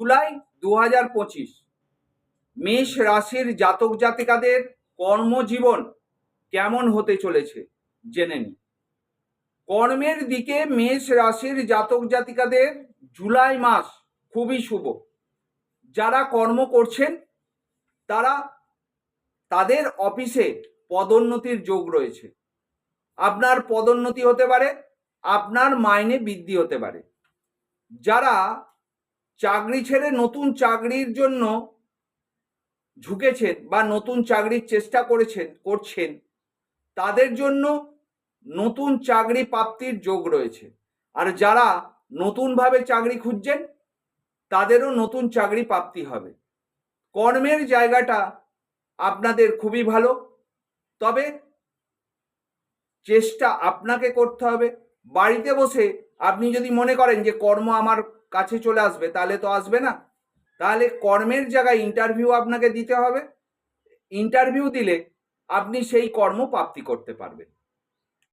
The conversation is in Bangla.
জুলাই দু হাজার পঁচিশ। মেষ রাশির জাতক জাতিকাদের কর্মজীবন কেমন হতে চলেছে জেনে নিই কর্মের দিকে মেষ রাশির জাতক জাতিকাদের জুলাই মাস খুবই শুভ। যারা কর্ম করছেন, তারা তাদের অফিসে পদোন্নতির যোগ রয়েছে। আপনার পদোন্নতি হতে পারে, আপনার মাইনে বৃদ্ধি হতে পারে। যারা চাকরি ছেড়ে নতুন চাকরির জন্য ঝুঁকেছেন বা নতুন চাকরির চেষ্টা করেছেন, করছেন, তাদের জন্য নতুন চাকরি প্রাপ্তির যোগ রয়েছে। আর যারা নতুনভাবে চাকরি খুঁজছেন, তাদেরও নতুন চাকরি প্রাপ্তি হবে। কর্মের জায়গাটা আপনাদের খুবই ভালো, তবে চেষ্টা আপনাকে করতে হবে। বাড়িতে বসে আপনি যদি মনে করেন যে কর্ম আমার কাছে চলে আসবে, তাহলে তো আসবে না। তাহলে কর্মের জায়গায় ইন্টারভিউ আপনাকে দিতে হবে। ইন্টারভিউ দিলে আপনি সেই কর্ম প্রাপ্তি করতে পারবেন।